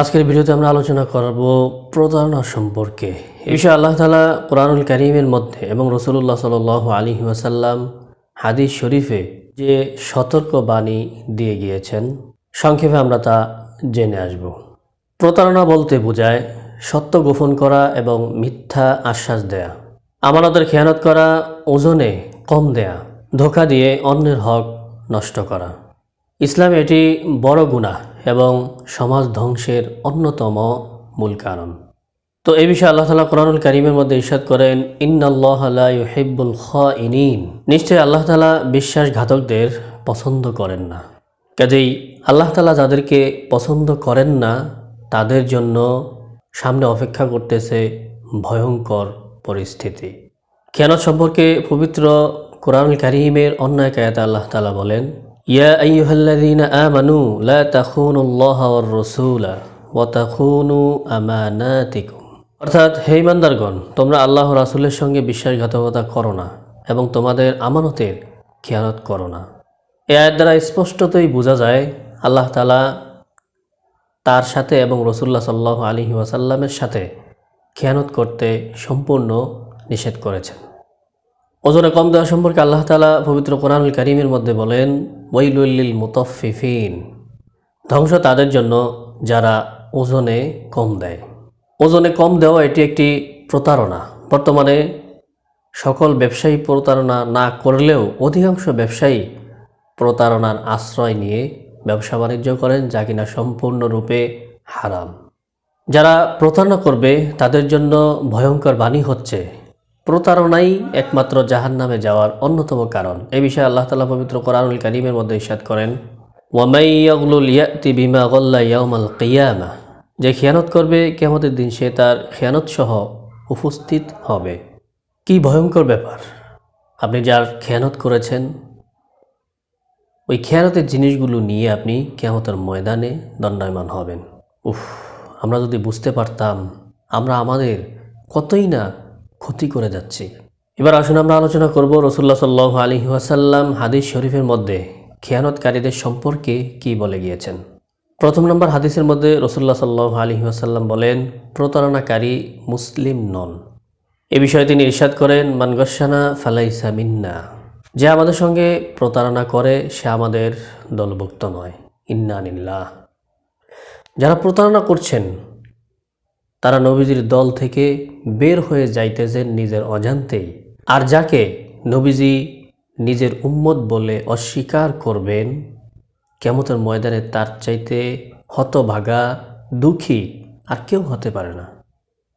আজকের ভিডিওতে আমরা আলোচনা করব প্রতারণা সম্পর্কে। এই বিষয়ে আল্লাহ তালা কোরআনুল করিমের মধ্যে এবং রসুল্লাহ সাল আলী ওয়াসাল্লাম হাদিস শরীফে যে সতর্ক বাণী দিয়ে গিয়েছেন, সংক্ষেপে আমরা তা জেনে আসব। প্রতারণা বলতে বোঝায় সত্য গোপন করা এবং মিথ্যা আশ্বাস দেয়া, আমানতের খেয়ানত করা, ওজনে কম দেয়া, ধোকা দিয়ে অন্যের হক নষ্ট করা। ইসলামে এটি বড় গুনাহ। এবং সমাজ ধ্বংসের অন্যতম মূল কারণ। তো এই বিষয়ে আল্লাহ তালা কোরআনুল করিমের মধ্যে ইরশাদ করেন, ইন্নাল্লাহ হেব্বুল খ ইনিন নিশ্চয়ই আল্লাহ তালা বিশ্বাসঘাতকদের পছন্দ করেন না। কাজেই আল্লাহ তালা যাদেরকে পছন্দ করেন না, তাদের জন্য সামনে অপেক্ষা করতেছে ভয়ঙ্কর পরিস্থিতি। খেয়ানত সম্পর্কে পবিত্র কোরআনুল কারিমের অন্য এক আয়াতে আল্লাহ তালা বলেন ইয়া আইয়ুহাল্লাযীনা আমানু লা তাখুনুল্লাহ ওয়ার রাসূলা ওয়া তাখুনু আমানাতিকুম অর্থাৎ হে ইমানদারগণ, তোমরা আল্লাহ রাসুলের সঙ্গে বিশ্বাসঘাতকতা করো না এবং তোমাদের আমানতের খেয়ানত করো না। এই আয়াত দ্বারা স্পষ্টতই বোঝা যায়, আল্লাহ তালা তার সাথে এবং রসুল্লাহ সাল্লাহ আলী ওয়াসাল্লামের সাথে খেয়ানত করতে সম্পূর্ণ নিষেধ করেছেন। ওজনে কম দেওয়া সম্পর্কে আল্লাহ তালা পবিত্র কোরআনুল করিমের মধ্যে বলেন ওয়াইলুল্লিল মুতফিফিন ধ্বংস তাদের জন্য যারা ওজনে কম দেয়। ওজনে কম দেওয়া এটি একটি প্রতারণা। বর্তমানে সকল ব্যবসায়ী প্রতারণা না করলেও অধিকাংশ ব্যবসায়ী প্রতারণার আশ্রয় নিয়ে ব্যবসা বাণিজ্য করেন, যা কিনা সম্পূর্ণরূপে হারাম। যারা প্রতারণা করবে, তাদের জন্য ভয়ঙ্কর বাণী হচ্ছে প্রতারণাই একমাত্র জাহান নামে যাওয়ার অন্যতম কারণ। এ বিষয়ে আল্লাহ তালা পবিত্র কোরআনুল করিমের মধ্যে ইসাদ করেন যে খেয়ানত করবে কেমতের দিন সে তার খেয়ানত সহ উপস্থিত হবে। কি ভয়ঙ্কর ব্যাপার। আপনি যার খেয়ানত করেছেন, ওই খেয়ানতের জিনিসগুলো নিয়ে আপনি কেমতের ময়দানে দণ্ডায়মান হবেন। উফ, আমরা যদি বুঝতে পারতাম, আমরা আমাদের কতই না ক্ষতি করে যাচ্ছি। এবার আসুন আমরা আলোচনা করব রসুল্লাহ সাল্লাহ আলী ওয়াসাল্লাম হাদিস শরীফের মধ্যে খেয়ানতকারীদের সম্পর্কে কি বলে গিয়েছেন। প্রথম নম্বর হাদিসের মধ্যে রসুল্লাহ সাল্লাহ আলী ওয়াসাল্লাম বলেন, প্রতারণাকারী মুসলিম নন। এ বিষয়ে তিনি ইরশাদ করেন মানগসানা ফালাইসা মিন্না। যে আমাদের সঙ্গে প্রতারণা করে, সে আমাদের দলভুক্ত নয়। ইন্নানিল্লাহ যারা প্রতারণা করছেন তারা নবীজির দল থেকে বের হয়ে যাইতেছেন নিজের অজান্তেই। আর যাকে নবীজি নিজের উম্মত বলে অস্বীকার করবেন কেমতের ময়দানে তার চাইতে হতভাগা, দুঃখী আর কেউ হতে পারে না।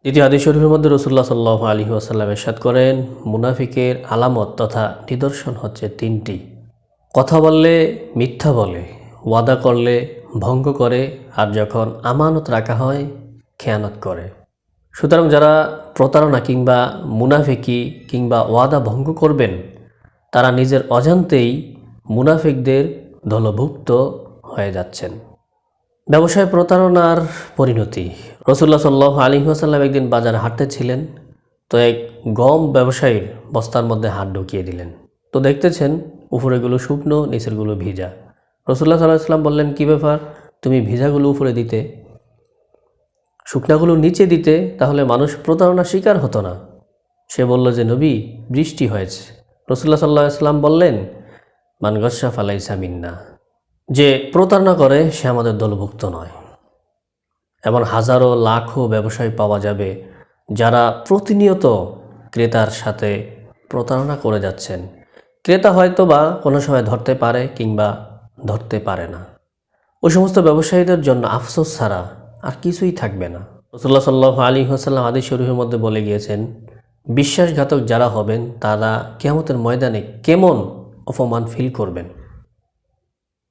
দ্বিতীয় আদি শরীফের মধ্যে রসুল্লাহ সাল্লাহ আলী আসাল্লাম এরশাদ করেন, মুনাফিকের আলামত তথা নিদর্শন হচ্ছে তিনটি। কথা বললে, মিথ্যা বলে, ওয়াদা করলে, ভঙ্গ করে, আর যখন আমানত রাখা হয় খেয়ানত করে। সুতরাং যারা প্রতারণা কিংবা মুনাফিকি কিংবা ওয়াদা ভঙ্গ করবেন, তারা নিজের অজান্তেই মুনাফিকদের দলভুক্ত হয়ে যাচ্ছেন। ব্যবসায় প্রতারণার পরিণতি। রসুল্লাহ সাল্লাহ আলী আসাল্লাম একদিন বাজারে হাঁটতে ছিলেন, তো এক গম ব্যবসায়ীর বস্তার মধ্যে হাত ঢুকিয়ে দিলেন। তো দেখতেছেন উপরেগুলো শুকনো, নিচেরগুলো ভিজা। রসুল্লাহ সাল্লাহ সাল্লাম বললেন, কী ব্যাপার? তুমি ভিজাগুলো উপরে দিতে শুকনাগুলো নিচে দিতে তাহলে মানুষ প্রতারণার শিকার হতো না। সে বলল যে, নবী, বৃষ্টি হয়েছে। রসুল্লাহ সাল্লাহ সাল্লাম বললেন মানগসা ফালাইসা মিন্না। যে প্রতারণা করে, সে আমাদের দলভুক্ত নয়। এমন হাজারো, লাখো ব্যবসায়ী পাওয়া যাবে, যারা প্রতিনিয়ত ক্রেতার সাথে প্রতারণা করে যাচ্ছেন। ক্রেতা হয়তো বা কোনো সময় ধরতে পারে কিংবা ধরতে পারে না। ওই সমস্ত ব্যবসায়ীদের জন্য আফসোস ছাড়া আর কিছুই থাকবে না। রসুল্লাহ সাল্লাহ আলী হাসাল্লাম আদি শরীফের মধ্যে বলে গিয়েছেন, বিশ্বাসঘাতক যারা হবেন, তারা কেমতের ময়দানে কেমন অপমান ফিল করবেন?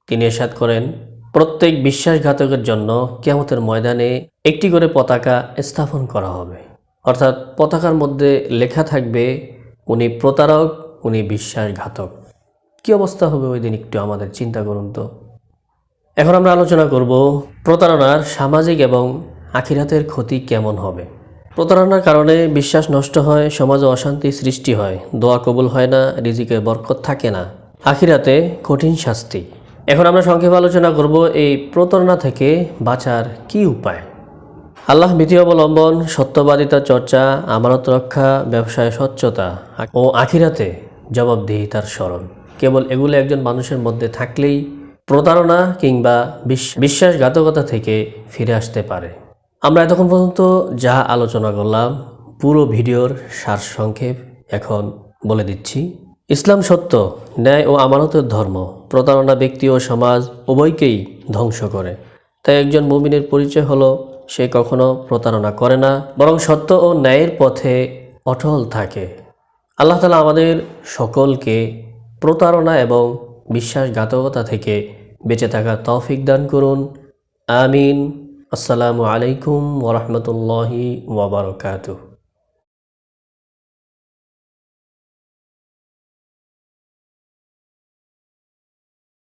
তিনি এরশাদ করেন, প্রত্যেক বিশ্বাসঘাতকের জন্য কেমতের ময়দানে একটি করে পতাকা স্থাপন করা হবে। অর্থাৎ পতাকার মধ্যে লেখা থাকবে, উনি প্রতারক, উনি বিশ্বাসঘাতক। কী অবস্থা হবে ওই দিন একটু আমাদের চিন্তা করুন তো। এখন আমরা আলোচনা করব প্রতারণার সামাজিক এবং আখিরাতের ক্ষতি কেমন হবে? প্রতারণার কারণে বিশ্বাস নষ্ট হয়, সমাজে অশান্তি সৃষ্টি হয়, দোয়া কবুল হয় না, রিজিকে বরকত থাকে না। আখিরাতে কঠিন শাস্তি। এখন আমরা সংক্ষেপে আলোচনা করব এই প্রতারণা থেকে বাঁচার কি উপায়? আল্লাহ ভীতি অবলম্বন, সত্যবাদিতা চর্চা, আমানত রক্ষা, ব্যবসায় স্বচ্ছতা ও আখিরাতে জবাবদিহিতার স্মরণ। কেবল এগুলো একজন মানুষের মধ্যে থাকলেই প্রতারণা কিংবা বিশ- বিশ্বাসঘাতকতা থেকে ফিরে আসতে পারে। আমরা এতক্ষণ পর্যন্ত যা আলোচনা করলাম, পুরো ভিডিওর সারসংক্ষেপ এখন বলে দিচ্ছি। ইসলাম সত্য, ন্যায় ও আমানতের ধর্ম, প্রতারণা ব্যক্তি ও সমাজ উভয়কেই ধ্বংস করে। তাই একজন মুমিনের পরিচয় হলো, সে কখনো প্রতারণা করে না, বরং সত্য ও ন্যায়ের পথে অটল থাকে। আল্লাহ তালা আমাদের সকলকে প্রতারণা এবং বিশ্বাসঘাতকতা থেকে বেঁচে থাকার তৌফিক দান করুন। আমিন। আসসালামু আলাইকুম ওরহমতুল্লাহি ওবরকাতুহ